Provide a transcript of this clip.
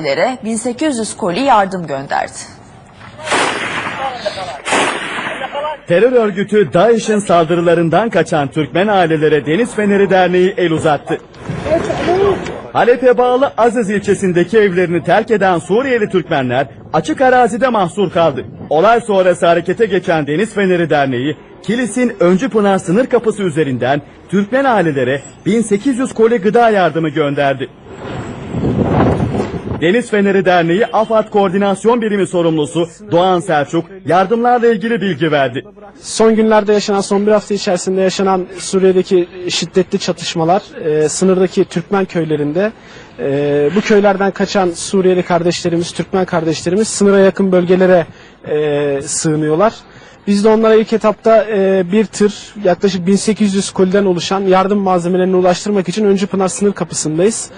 arazilere 1800 koli yardım gönderdi. Terör örgütü DAEŞ'in saldırılarından kaçan Türkmen ailelere Deniz Feneri Derneği el uzattı. Halep'e bağlı Aziz ilçesindeki evlerini terk eden Suriyeli Türkmenler açık arazide mahsur kaldı. Olay sonrası harekete geçen Deniz Feneri Derneği, Kilis'in Öncü Pınar sınır kapısı üzerinden Türkmen ailelere 1800 koli gıda yardımı gönderdi. Deniz Feneri Derneği AFAD Koordinasyon Birimi sorumlusu Doğan Selçuk yardımlarla ilgili bilgi verdi. Son günlerde yaşanan, son bir hafta içerisinde yaşanan Suriye'deki şiddetli çatışmalar, e, sınırdaki Türkmen köylerinde, e, bu köylerden kaçan Suriyeli kardeşlerimiz, Türkmen kardeşlerimiz sınıra yakın bölgelere e, sığınıyorlar. Biz de onlara ilk etapta e, bir tır yaklaşık 1800 koliden oluşan yardım malzemelerini ulaştırmak için Öncü Pınar sınır kapısındayız.